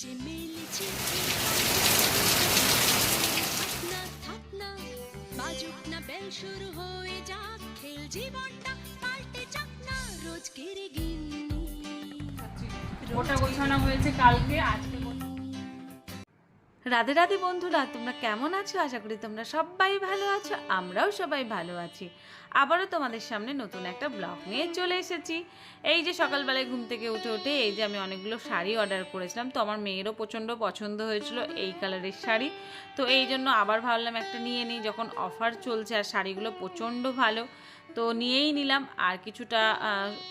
যে মিলেছে থাকনা থাকনা, বাজুক না, বেল হয়ে যাক। খেল জীবনটা পাল্টে যাক না, রোজকের গিন্নি। ওটা গোছানো হয়েছে কালকে, আজকে রাধে রাধে বন্ধুরা, তোমরা কেমন আছো? আশা করি তোমরা সবাই ভালো আছো, আমরাও সবাই ভালো আছি। আবারও তোমাদের সামনে নতুন একটা ব্লগ নিয়ে চলে এসেছি। এই যে সকালবেলায় ঘুম থেকে উঠে উঠে এই যে আমি অনেকগুলো শাড়ি অর্ডার করেছিলাম, তো আমার মেয়েরও প্রচণ্ড পছন্দ হয়েছিল এই কালারের শাড়ি। তো এই জন্য আবার ভাবলাম একটা নিয়ে নিই, যখন অফার চলছে আর শাড়িগুলো প্রচণ্ড ভালো তো নিয়েই নিলাম। আর কিছুটা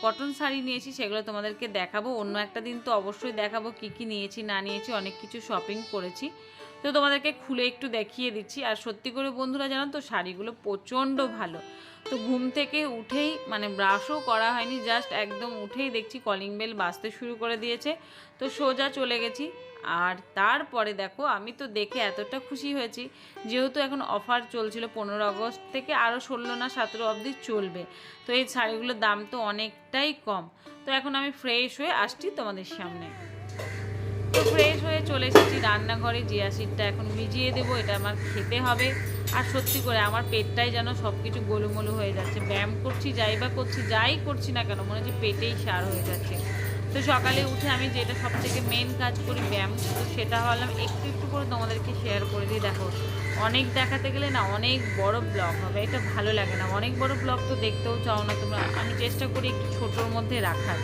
কটন শাড়ি নিয়েছি, সেগুলো তোমাদেরকে দেখাবো। অন্য একটা দিন তো অবশ্যই দেখাবো কি কি নিয়েছি, না নিয়েছি, অনেক কিছু শপিং করেছি। তো তোমাদেরকে খুলে একটু দেখিয়ে দিচ্ছি। আর সত্যি করে বন্ধুরা, জানো তো, শাড়িগুলো প্রচণ্ড ভালো। তো ঘুম থেকে উঠেই মানে ব্রাশও করা হয়নি জাস্ট একদম উঠেই দেখছি কলিং বেল বাজতে শুরু করে দিয়েছে। তো সোজা চলে গেছি। আর তারপরে দেখো, আমি তো দেখে এতটা খুশি হয়েছি যেহেতু এখন অফার চলছিল পনেরো আগস্ট থেকে আরও ষোলো না সতেরো অবধি চলবে। তো এই শাড়িগুলোর দাম তো অনেকটাই কম। তো এখন আমি ফ্রেশ হয়ে আসছি তোমাদের সামনে। তো ফ্রেশ হয়ে চলে এসেছি রান্নাঘরে জিয়া সিটটা এখন ভিজিয়ে দেবো, এটা আমার খেতে হবে। আর সত্যি করে আমার পেটটাই যেন সব কিছু গোলুমলু হয়ে যাচ্ছে। ব্যায়াম করছি, যাই বা করছি, যাই করছি না কেন, মনে হচ্ছে পেটেই সার হয়ে যাচ্ছে। তো সকালে উঠে আমি যেটা সব থেকে মেন কাজ করি ব্যায়াম, তো সেটা ভাবলাম একটু একটু করে তোমাদেরকে শেয়ার করে দিই। দেখো, অনেক দেখাতে গেলে না অনেক বড় ব্লগ হবে, এটা ভালো লাগে না। অনেক বড় ব্লগ তো দেখতেও চাও না তোমরা। আমি চেষ্টা করি একটু ছোটোর মধ্যে রাখার।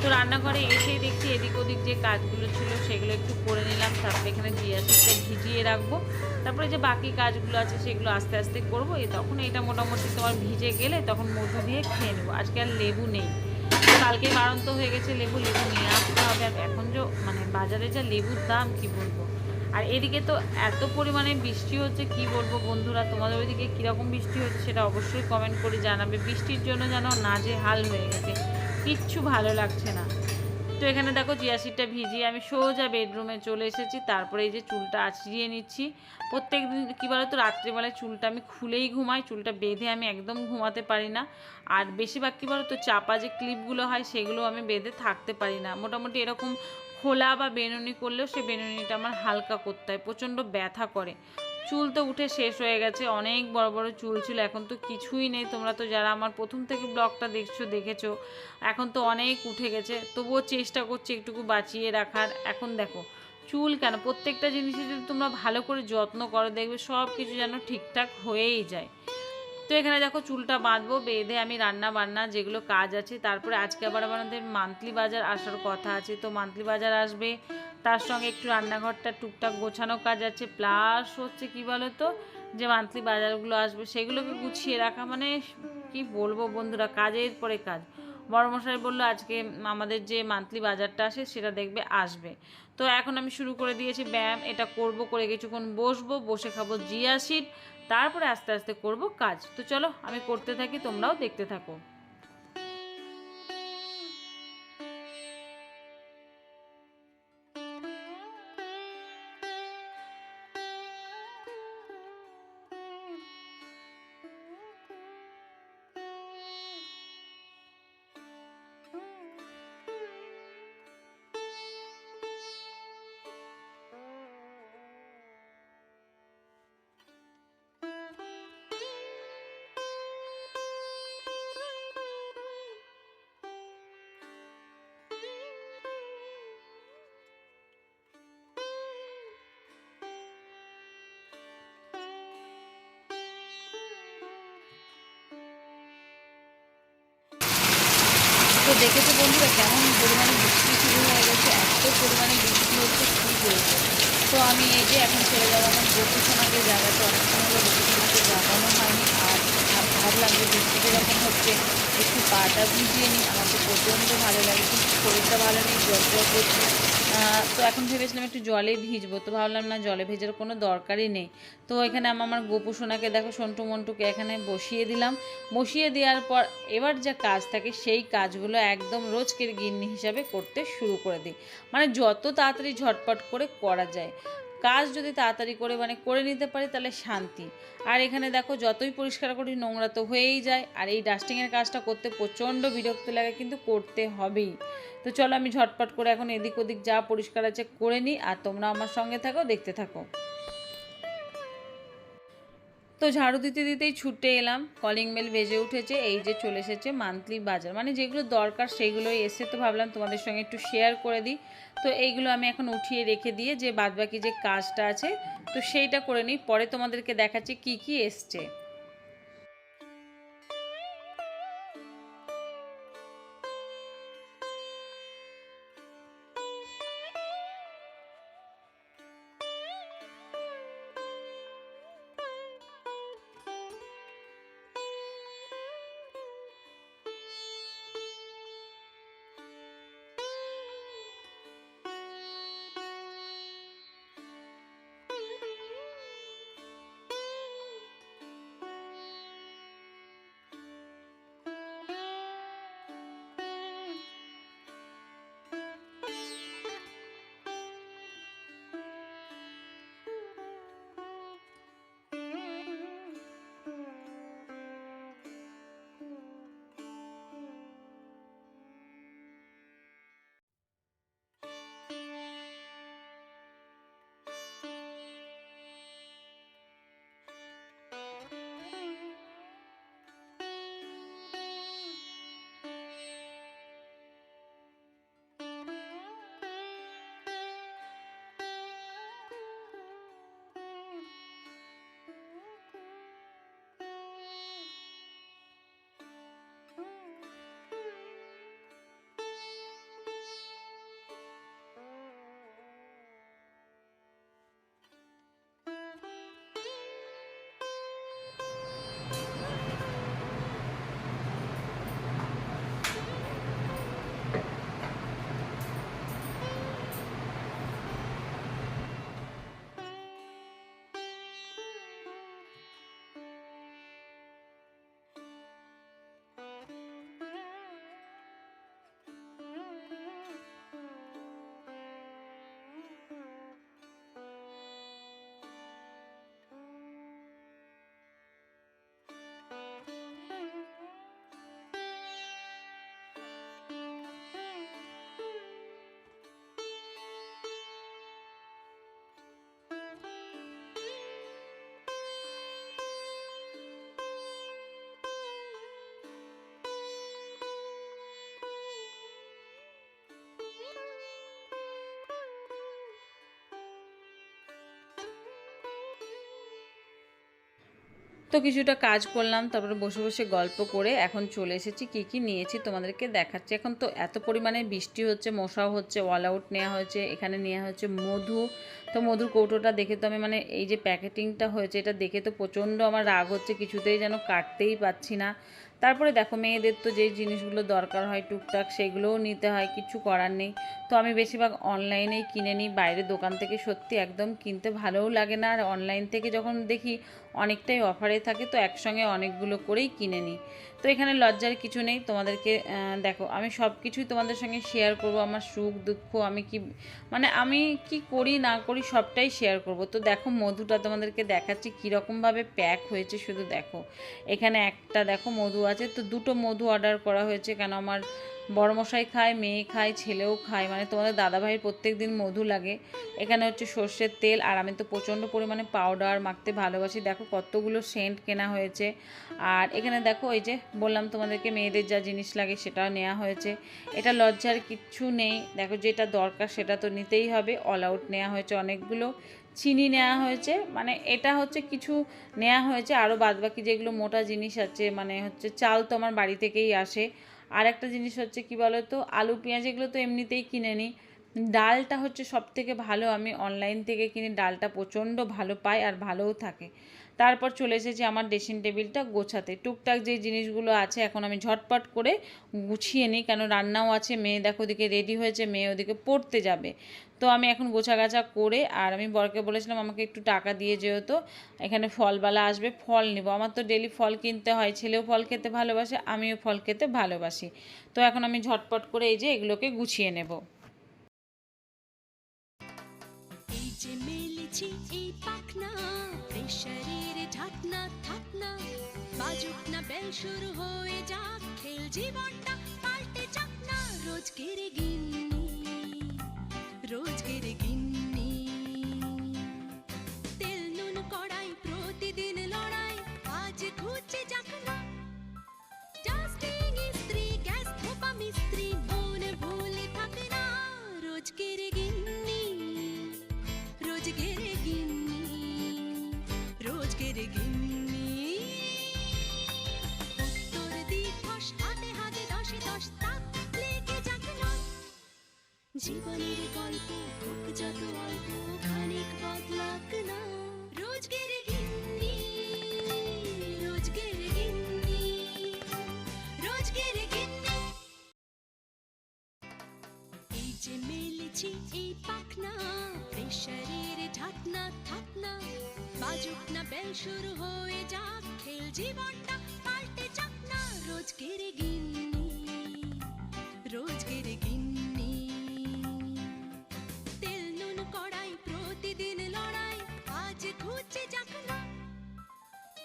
তো রান্নাঘরে এসেই দেখছি এদিক ওদিক যে কাজগুলো ছিল সেগুলো একটু করে নিলাম। তারপরে এখানে জিয়া সিটটা ভিজিয়ে রাখব। তারপরে যে বাকি কাজগুলো আছে সেগুলো আস্তে আস্তে করব। তখন এটা মোটামুটি তোমার ভিজে গেলে তখন মধু দিয়ে খেয়ে নেব। আজকে আর লেবু নেই। কালকে কারণ তো হয়ে গেছে লেবু লেবু নিয়ে আসতে হবে। আর এখন যে মানে বাজারে যা লেবুর দাম, কি বলব? আর এদিকে তো এত পরিমাণে বৃষ্টি হচ্ছে, কি বলব বন্ধুরা? তোমাদের ওইদিকে কীরকম বৃষ্টি হচ্ছে সেটা অবশ্যই কমেন্ট করে জানাবে। বৃষ্টির জন্য যেন নাজে হাল হয়ে গেছে, কিচ্ছু ভালো লাগছে না। তো এখানে দেখো জিয়াসিডটা ভিজিয়ে আমি সোজা বেডরুমে চলে এসেছি। তারপরে এই যে চুলটা আছড়িয়ে নিচ্ছি। প্রত্যেক দিন কী বলো তো রাত্রিবেলায় চুলটা আমি খুলেই ঘুমাই, চুলটা বেঁধে আমি একদম ঘুমাতে পারি না। আর বেশিরভাগ কী বলো তো চাপা যে ক্লিপগুলো হয় সেগুলো আমি বেঁধে থাকতে পারি না। মোটামুটি এরকম খোলা বা বেনুনি করলেও সে বেনুনিটা আমার হালকা করতে হয়, প্রচণ্ড ব্যথা করে। চুল তো উঠে শেষ হয়ে গেছে, অনেক বড় বড় চুল ছিল, এখন তো কিছুই নেই। তোমরা তো যারা আমার প্রথম থেকে ব্লগটা দেখছ, দেখেছ, এখন তো অনেক উঠে গেছে। তবুও চেষ্টা করছি একটুকু বাঁচিয়ে রাখার। এখন দেখো, চুল কেন? প্রত্যেকটা জিনিসে যদি তোমরা ভালো করে যত্ন করো, দেখবে সব কিছু যেন ঠিকঠাক হয়েই যায়। তো এখানে দেখো চুলটা বাঁধবো, বেঁধে আমি রান্না বান্না যেগুলো কাজ আছে, তারপরে আজকে আবার আমাদের মান্থলি বাজার আসার কথা আছে, তো মান্থলি বাজার আসবে। তার সঙ্গে একটু রান্নাঘরটা টুকটাক গোছানো কাজ আছে প্লাস হচ্ছে কি বলো তো যে মান্থলি বাজারগুলো আসবে, সেগুলোকে গুছিয়ে রাখা মানে কি বলব বন্ধুরা, কাজের পরে কাজ। বড়মশাই বলল আজকে আমাদের যে মান্থলি বাজারটা আসে, সেটা দেখবে আসবে। তো এখন আমি শুরু করে দিয়েছি, ব্যায়াম, এটা করব করে কিছুক্ষণ বসবো, বসে খাব জিয়া সিট তারপরে আস্তে আস্তে করব কাজ। তো চলো আমি করতে থাকি তোমরাও দেখতে থাকো। দেখেছ বন্ধুরা কেমন পরিমাণে বৃষ্টি শুরু হয়ে গেছে? এত পরিমাণে বৃষ্টি হচ্ছে, কী বলব? তো আমি এই যে এখন ছেড়ে যাব আমার গোপুসোনাকে জায়গাতে। সময় হলো গোপুসোনাকে জাগানো হয়নি। আর ভাবলাম যে বৃষ্টিটা যখন হচ্ছে, একটু পাটা ভিজিয়ে নিই। আমার তো প্রচণ্ড ভালো লাগে, কিন্তু শরীরটা ভালো নেই জল জল করছে। তো এখন ভেবেছিলাম একটু জলে ভিজবো, তো ভাবলাম না জলে ভেজার কোনো দরকারই নেই। তো এখানে আমি, আমার গোপু সোনাকে দেখো, সন্টু মন্টুকে এখানে বসিয়ে দিলাম। বসিয়ে দেওয়ার পর এবার যা কাজ থাকে সেই কাজগুলো একদম রোজকের গিন্নি হিসাবে করতে শুরু করে দিই। মানে যত তাড়াতাড়ি ঝটপট করে করা যায়। কাজ যদি তাড়াতাড়ি করে মানে করে নিতে পারি, তাহলে শান্তি। আর এখানে দেখো, যতই পরিষ্কার করি, নোংরা তো হয়েই যায়। আর এই ডাস্টিংয়ের কাজটা করতে প্রচণ্ড বিরক্ত লাগে, কিন্তু করতে হবেই। তো চলো, আমি ঝটপট করে এখন এদিক ওদিক যা পরিষ্কার আছে, করে নিই। আর তোমরা আমার সঙ্গে থাকো, দেখতে থাকো। তো ঝাড়ু দিতে দিতেই ছুটে এলাম। কলিং বেল বেজে উঠেছে, এই যে চলে এসেছে মান্থলি বাজার। মানে যেগুলো দরকার সেগুলোই এসে তো ভাবলাম তোমাদের সঙ্গে একটু শেয়ার করে দিই। তো এইগুলো আমি এখন উঠিয়ে রেখে দিয়ে যে বাদবাকি যে কাজটা আছে, তো সেইটা করে নিই। পরে তোমাদেরকে দেখাচ্ছি কি কি এসছে। তো কিছুটা কাজ করলাম, তারপরে বসে বসে গল্প করে এখন চলে এসেছি, কি কি নিয়েছি তোমাদেরকে দেখাচ্ছি। এখন তো এত পরিমাণে বৃষ্টি হচ্ছে, মশাও হচ্ছে অল আউট নেওয়া হয়েছে, এখানে নেওয়া হয়েছে মধু তো মধুর কৌটোটা দেখে তো আমি মানে এই যে প্যাকেটিংটা হয়েছে, এটা দেখে তো প্রচণ্ড আমার রাগ হচ্ছে, কিছুতেই যেন কাটতেই পাচ্ছি না। তারপরে দেখো মেয়েদের তো যেই জিনিসগুলো দরকার হয় টুকটাক সেগুলোও নিতে হয়, কিছু করার নেই। তো আমি বেশিরভাগ অনলাইনেই কিনে নিই, বাইরের দোকান থেকে সত্যি একদম কিনতে ভালোও লাগে না। আর অনলাইন থেকে যখন দেখি অনেকটাই অফারে থাকে, তো একসঙ্গে অনেকগুলো করেই কিনে নিই। তো এখানে লজ্জার কিছু নেই, তোমাদেরকে দেখো, আমি সব কিছুই তোমাদের সঙ্গে শেয়ার করব, আমার সুখ, দুঃখ, আমি কি মানে আমি কি করি, না করি সবটাই শেয়ার করব। তো দেখো, মধুটা তোমাদেরকে দেখাচ্ছি, কীরকমভাবে প্যাক হয়েছে, শুধু দেখো। এখানে একটা, দেখো, মধু আছে, তো দুটো মধু অর্ডার করা হয়েছে, কেন আমার বড়মশাই খায়, মেয়ে খায়, ছেলেও খায়। মানে তোমাদের দাদাভাইয়ের প্রত্যেক দিন মধু লাগে। এখানে হচ্ছে সর্ষের তেল আর আমি তো প্রচণ্ড পরিমাণে পাউডার মাখতে ভালোবাসি। দেখো কতগুলো সেন্ট কেনা হয়েছে। আর এখানে দেখো ওই যে বললাম তোমাদেরকে মেয়েদের যা জিনিস লাগে সেটাও নেওয়া হয়েছে। এটা লজ্জার কিচ্ছু নেই। দেখো যেটা দরকার সেটা তো নিতেই হবে। অল আউট নেওয়া হয়েছে অনেকগুলো। চিনি নেওয়া হয়েছে। মানে এটা হচ্ছে কিছু নেওয়া হয়েছে। আরও বাদবাকি যেগুলো মোটা জিনিস আছে মানে হচ্ছে চাল তো আমার বাড়ি থেকেই আসে। আর একটা জিনিস হচ্ছে কি বলো তো আলু পেঁয়াজ এগুলো তো এমনিতেই কিনে নিই ডালটা হচ্ছে সব থেকে ভালো। আমি অনলাইন থেকে কিনে ডালটা প্রচণ্ড ভালো পাই আর ভালোও থাকে। তারপর চলে এসেছি আমার ড্রেসিং টেবিলটা গোছাতে। টুকটাক যে জিনিসগুলো আছে এখন আমি ঝটপট করে গুছিয়ে নিই, কেন রান্নাও আছে, মেয়ে দেখো ওদিকে রেডি হয়েছে, মেয়ে ওদিকে পড়তে যাবে। তো আমি এখন গোছাগাছা করে, আর আমি বরকে বলেছিলাম আমাকে একটু টাকা দিয়ে যেহেতু, এখানে ফলবালা আসবে, ফল নিব। আমার তো ডেলি ফল কিনতে হয়, ছেলেও ফল খেতে ভালোবাসে, আমিও ফল খেতে ভালোবাসি। তো এখন আমি ঝটপট করে এই যে এগুলোকে গুছিয়ে নেব। মেলেছি এই পাখনা। প্রেশারের ঢাকনা থাকনা বাজুক না, বেল শুরু হয়ে যাক। খেল জীবনটা পাল্টে যাক না। কেড়ে গিন্নি মেলেছি এই পাখনা। প্রেশারের ঢাকনা, থাকনা। বাজুক না, বেল শুরু হয়ে যাক। খেল জীবনটা পাল্টে যাক না। রোজকের গিন্নি রোজকের গিন্নি। তেল, নুন, কড়াই, প্রতিদিন লড়াই। আজ ঘুচে যাক না।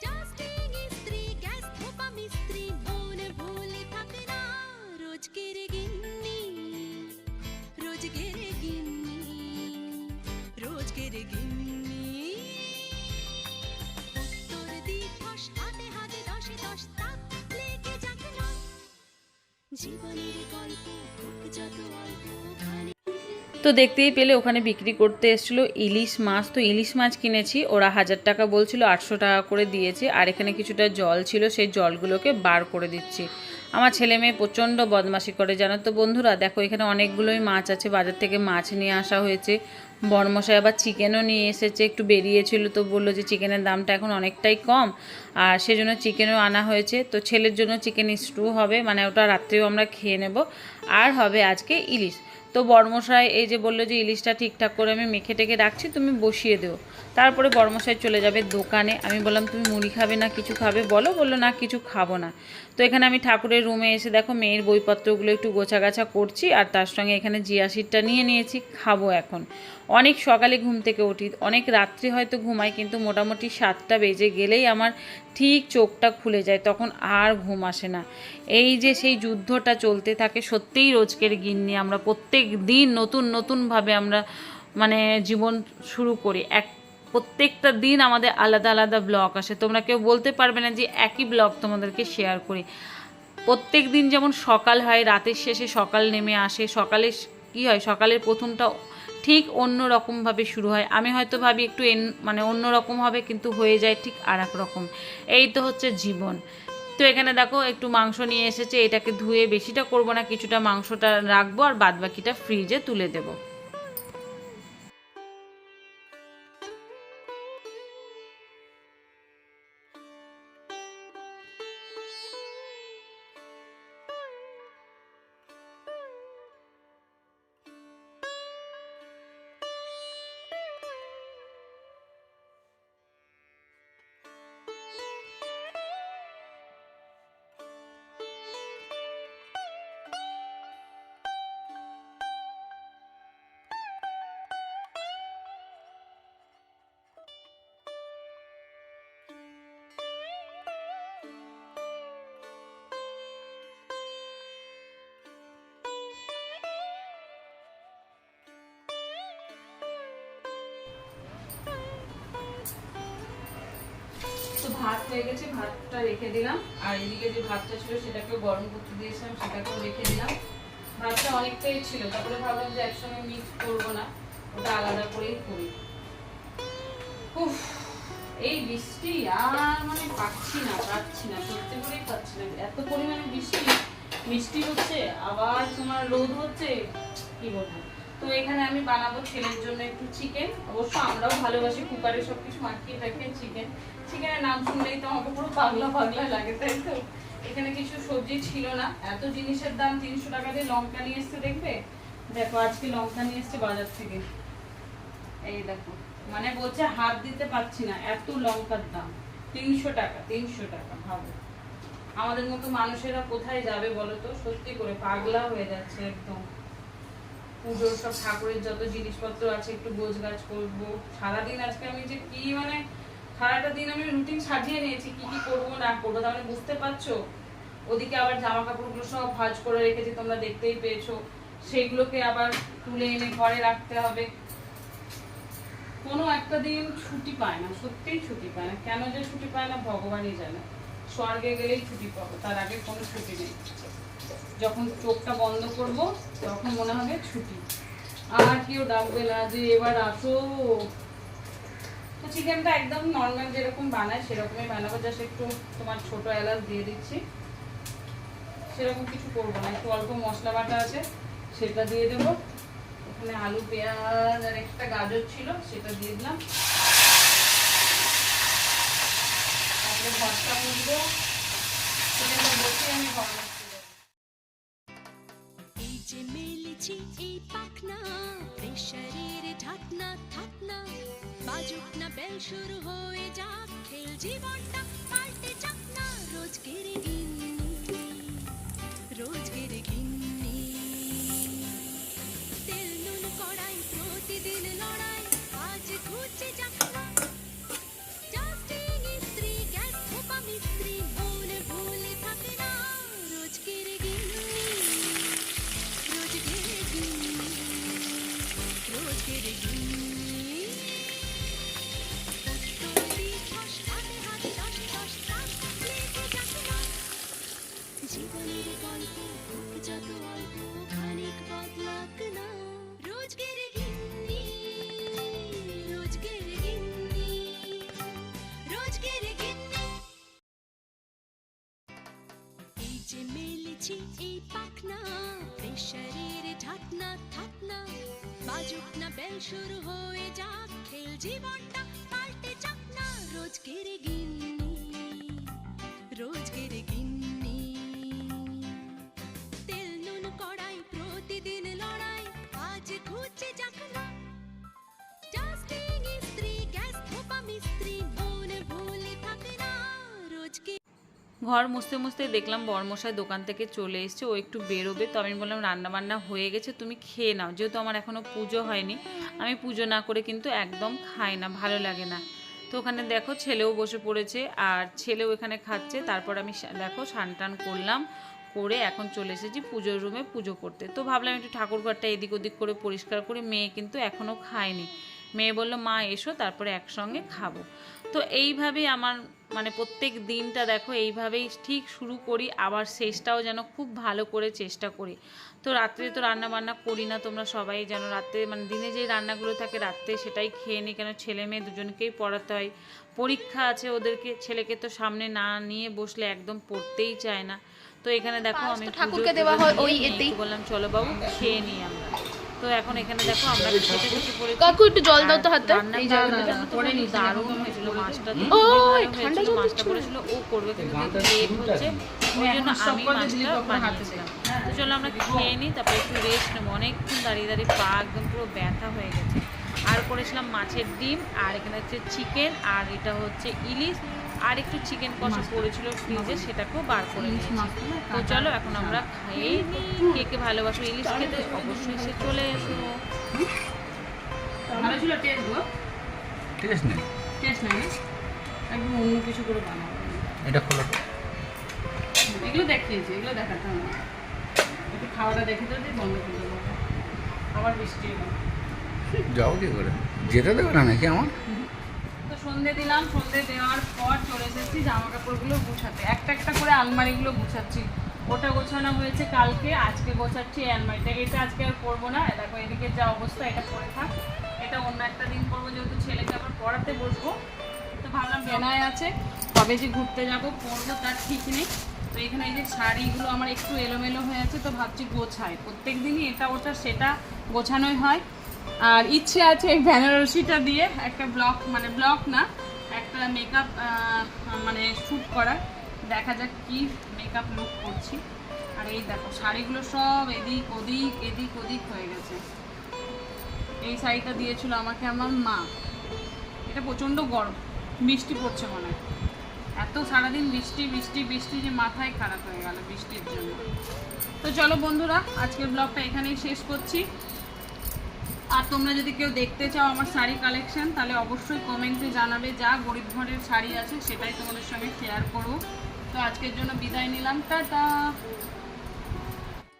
ডাস্টিং ইস্ত্রি গ্যাস ধোপা মিস্ত্রি, মন ভুলে থাকে না। গিন্নি রোজকের গিন্নি তো দেখতেই পেলে ওখানে বিক্রি করতে এসেছিল ইলিশ মাছ। তো ইলিশ মাছ কিনেছি, ওরা হাজার টাকা বলছিল, আটশো টাকা করে দিয়েছে। আর এখানে কিছুটা জল ছিল, সেই জলগুলোকে বার করে দিচ্ছি। আমার ছেলে মেয়ে প্রচণ্ড বদমাশি করে, জানো তো বন্ধুরা? দেখো, এখানে অনেকগুলোই মাছ আছে, বাজার থেকে মাছ নিয়ে আসা হয়েছে। বরমশাই আবার চিকেনও নিয়ে এসেছে, একটু বেরিয়েছিল তো বলল যে চিকেনের দামটা এখন অনেকটাই কম। আর সেজন্য চিকেনও আনা হয়েছে, তো ছেলের জন্য চিকেন স্টু হবে মানে ওটা রাত্রেও আমরা খেয়ে নেব। আর হবে আজকে ইলিশ। তো বর্মশাই এই যে বলল যে ইলিশটা ঠিকঠাক করে আমি মেখে টেকে রাখছি, তুমি বসিয়ে দেও। তারপরে বর্মশাই চলে যাবে দোকানে। আমি বললাম, তুমি মুড়ি খাবে না, কিছু খাবে? বলো। বলল, না, কিছু খাব না। তো এখানে আমি ঠাকুরের রুমে এসে দেখো মেয়ের বইপত্রগুলো একটু গোছাগাছা করছি, আর তার সঙ্গে এখানে জিয়া সিটটা নিয়ে নিয়েছি, খাব এখন। অনেক সকালে ঘুম থেকে উঠি, অনেক রাত্রি হয়তো ঘুমাই, কিন্তু মোটামুটি সাতটা বেজে গেলেই আমার ঠিক চোখটা খুলে যায়, তখন আর ঘুম আসে না। এই যে সেই যুদ্ধটা চলতে থাকে, সত্যিই রোজকের গিন্নি আমরা প্রত্যেক দিন নতুন নতুনভাবে আমরা মানে জীবন শুরু করি। এক, প্রত্যেকটা দিন আমাদের আলাদা আলাদা ব্লগ আসে। তোমরা কেউ বলতে পারবে না যে একই ব্লগ তোমাদেরকে শেয়ার করি। প্রত্যেক দিন যেমন সকাল হয়, রাতের শেষে সকাল নেমে আসে সকালে কি হয়, সকালের প্রথমটা ঠিক অন্য রকমভাবে শুরু হয়। আমি হয়তো ভাবি একটু এন মানে অন্য রকম হবে, কিন্তু হয়ে যায় ঠিক আর রকম। এই তো হচ্ছে জীবন। তো এখানে দেখো, একটু মাংস নিয়ে এসেছে, এটাকে ধুয়ে বেশিটা করব না, কিছুটা মাংসটা রাখব আর বাদবাকিটা ফ্রিজে তুলে দেবো। ভাত হয়ে গেছে ভাতটা রেখে দিলাম। আর এদিকে যে ভাতটা ছিল সেটাকেও গরম করতে দিয়েছিলাম সেটাকেও রেখে দিলাম। ভাতটা অনেকটাই ছিল তারপরে ভাবলাম যে একসঙ্গে মিক্স করব না ওটা আলাদা করেই করি। উফ, এই বৃষ্টি আর মানে পাচ্ছি না পাচ্ছি না সত্যি করেই পাচ্ছি না। এত পরিমাণে বৃষ্টি বৃষ্টি হচ্ছে আবার তোমার রোদ হচ্ছে কি বলব? তো এখানে আমি বানাবো ছেলের জন্য একটু চিকেন অবশ্য আমরাও ভালোবাসি, কুকারে সব কিছু মাখিয়ে টাখিয়ে চিকেন চিকেনের নাম শুনলেই তো আমাকে পুরো পাগলা পাগলা লাগে, তাই তো? এখানে কিছু সবজি ছিল না। এত জিনিসের দাম তিনশো টাকা দিয়ে লঙ্কা নিয়ে এসছে, দেখবে? দেখো, আজকে লঙ্কা নিয়ে এসছে বাজার থেকে। এই দেখো মানে বলছে হাত দিতে পারছি না, এত লঙ্কার দাম। তিনশো টাকা তিনশো টাকা, ভাবো। আমাদের মতো মানুষেরা কোথায় যাবে বলো তো? সত্যি করে পাগলা হয়ে যাচ্ছে একদম। পুজোর সব ঠাকুরের যত জিনিসপত্র আছে, একটু গোছ গাছ করব। সারাদিন আজকে আমি যে কি মানে সারাটা দিন আমি রুটিন সাজিয়ে নিয়েছি, কি কি করব, না করব, তাহলে বুঝতে পারছ? ওদিকে আবার জামা কাপড়গুলো সব ভাঁজ করে রেখেছি, তোমরা দেখতেই পেয়েছ। সেইগুলোকে আবার তুলে এনে ঘরে রাখতে হবে। কোনো একটা দিন ছুটি পায় না, সত্যিই ছুটি পায় না। কেন যে ছুটি পায় না, ভগবানই জানে। স্বর্গে গেলেই ছুটি পাবো, তার আগে কোনো ছুটি নেই। যখন চোখটা বন্ধ করব, তখন মনে হবে ছুটি। আর কেউ ডাকবে না যে এবার আসো। তো চিকেনটা একদম নর্মাল যেরকম বানায়, সেরকমই বানাবো। জাস্ট একটু তোমার ছোট এলাচ দিয়ে দিচ্ছি। সেরকম কিছু করব না, একটু অল্প মশলা বাটা আছে, সেটা দিয়ে দেবো। এখানে আলু, পেঁয়াজ আর একটা গাজর ছিল, সেটা দিয়ে দিলাম। তারপরে ভর্তা করব বসে আমি ঘর এই যে মেলেছি এই পাখনা প্রেশারের ঢাকনা, থাকনা। বাজুক না শুরু হয়ে যাক, খেল জীবনটা পাল্টে যাক না। রোজ রোজকের গিন্নি রোজকের গিন্নি। তেল নুন কড়াই, প্রতিদিন লড়াই, আজ ঘুরছে যাক না। শুরু হয়ে যাক খেল জীবনটা ঘর মুছতে মুছতে দেখলাম বরমশাই দোকান থেকে চলে এসছে। ও একটু বেরোবে। তো আমি বললাম রান্না বান্না হয়ে গেছে, তুমি খেয়ে নাও। যেহেতু আমার এখনও পুজো হয়নি, আমি পুজো না করে কিন্তু একদম খাই না, ভালো লাগে না। তো ওখানে দেখো ছেলেও বসে পড়েছে, আর ছেলেও এখানে খাচ্ছে। তারপর আমি দেখো টান করলাম, করে এখন চলে এসেছি পুজোর রুমে পুজো করতে। তো ভাবলাম একটু ঠাকুর ঘরটা এদিক ওদিক করে পরিষ্কার করে, মেয়ে কিন্তু এখনও খায়নি। মেয়ে বলল, মা, এসো, তারপরে একসঙ্গে খাব। তো এইভাবেই আমার মানে প্রত্যেক দিনটা দেখো এইভাবেই ঠিক শুরু করি আবার শেষটাও যেন খুব ভালো করে চেষ্টা করি। তো রাত্রে তো রান্না বান্না করি না তোমরা সবাই যেন রাত্রে মানে দিনে যে রান্নাগুলো থাকে রাত্রে সেটাই খেয়ে নিই কেন ছেলে মেয়ে দুজনকেই পড়াতে হয়। পরীক্ষা আছে ওদেরকে ছেলেকে তো সামনে না নিয়ে বসলে একদম পড়তেই চায় না। তো এখানে দেখো আমি ঠাকুরকে দেওয়া হয় ওই বললাম চলো বাবু খেয়ে নিই আমরা। তো এখন এখানে দেখো আমরা খেতে বসে পড়েছি কাকু একটু জল দাও তো হাতে এই জায়গাটা তো খুব দারুণ হয়েছিল মাছটা ও, ঠান্ডা জল মাছটা। বলেছিল ও করবে কিন্তু লেট হচ্ছে। ওই জন্য আমি মাছটা বানিয়েছিলাম তো চলো আমরা খেয়ে নিই তারপরে একটু রেস্ট নেব। অনেকক্ষণ দাঁড়িয়ে দাঁড়িয়ে পা একদম পুরো ব্যথা হয়ে গেছে। আর করেছিলাম মাছের ডিম আর এখানে হচ্ছে চিকেন আর এটা হচ্ছে ইলিশ। আর একটু চিকেন কষা পড়েছিল ফ্রিজে সেটাকেও বার করে তো চলো এখন আমরা খেয়ে নিই কে কে ভালোবাসো ইলিশ খেতে অবশ্যই সে চলে এসো। ভালো ছিল টেস্ট গো। টেস্ট নেই। টেস্ট নাই একদম অন্য কিছু করে বানাবো। এটা খোলো এগুলো দেখিয়েছি এগুলো দেখাতে হবে না। একটু খাওয়াটা দেখে তো বন্ধ করে দেবো। আবার বৃষ্টি যাও কি করে? যেতে দেবে না নাকি আমার? সন্ধে দিলাম, সন্ধে দেওয়ার পর চলে এসেছি জামা কাপড়গুলো গুছাতে। একটা একটা করে আলমারিগুলো গুছাচ্ছি। ওটা গোছানো হয়েছে কালকে, আজকে গোছাচ্ছি আলমারিটা। এটা আজকে আর করব না। দেখো, এদিকে যা অবস্থা, এটা পরে থাক। এটা অন্য একটা দিন করব যেহেতু ছেলেকে আবার পড়াতে বসবো। তো ভাবলাম বেনায় আছে, কবে যে ঘুরতে যাব, পরবো, তার ঠিক নেই। তো এখানে এই যে শাড়িগুলো আমার একটু এলোমেলো হয়ে আছে, তো ভাবছি গোছাই। প্রত্যেক দিনই এটা ওটা, সেটা গোছানোই হয়। আর ইচ্ছে আছে এই বেনারসিটা দিয়ে একটা ব্লক মানে ব্লক না, একটা মেকআপ মানে শ্যুট করার। দেখা যাক কি মেকআপ লুক করছি। আর এই দেখো, শাড়িগুলো সব এদিক ওদিক এদিক ওদিক হয়ে গেছে। এই শাড়িটা দিয়েছিল আমাকে আমার মা। এটা প্রচণ্ড গরম বৃষ্টি পড়ছে মনে হয়। এত সারাদিন বৃষ্টি বৃষ্টি বৃষ্টি যে মাথায় খারাপ হয়ে গেল বৃষ্টির জন্য। তো চলো বন্ধুরা, আজকের ব্লগটা এখানেই শেষ করছি। আর তোমরা যদি কেউ দেখতে চাও আমার শাড়ি কালেকশন তাহলে অবশ্যই কমেন্টে জানাবে যা গরিব ঘরের শাড়ি আছে সেটাই তোমাদের সঙ্গে শেয়ার করব। তো আজকের জন্য বিদায় নিলাম। টাটা!